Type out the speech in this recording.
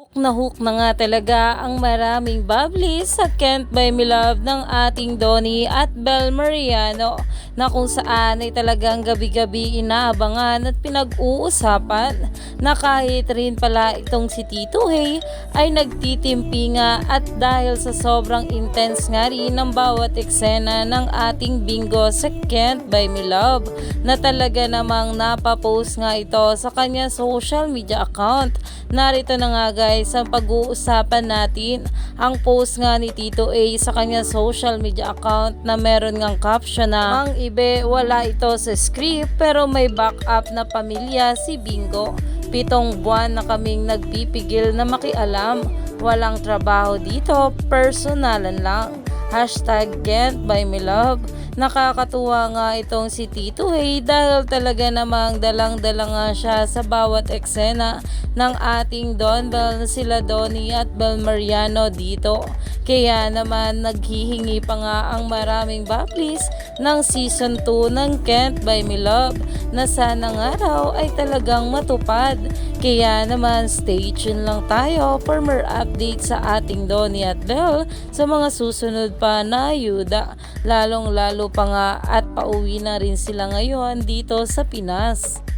Hook na hook na nga talaga ang maraming bubbly sa Can't Buy Me Love ng ating Donnie at Bel Mariano na kung saan ay talagang gabi-gabi inaabangan at pinag-uusapan na kahit rin pala itong si Tito Hey ay nagtitimpi nga at dahil sa sobrang intense nga rin ng bawat eksena ng ating bingo sa Can't Buy Me Love na talaga namang napapost nga ito sa kanya social media account. Narito na nga guys ang pag-uusapan natin ang post nga ni Tito A sa kanya social media account na meron ngang caption na Mang Ibe wala ito sa script pero may backup na pamilya si Bingo. Pitong buwan na kaming nagpipigil na makialam. Walang trabaho dito, personalan lang. Hashtag Can't Buy Me Love. Nakakatuwa nga itong si Tito Hey dahil talaga namang dalang-dala nga siya sa bawat eksena ng ating Don Bell na sila Donnie at Bel Mariano dito. Kaya naman naghihingi pa nga ang maraming bubblies ng season 2 ng Can't Buy Me Love na sana nga raw ay talagang matupad. Kaya naman stay tuned lang tayo for more updates sa ating Donnie at Belle sa mga susunod pa na ayuda. Lalong lalo pa nga at pauwi na rin sila ngayon dito sa Pinas.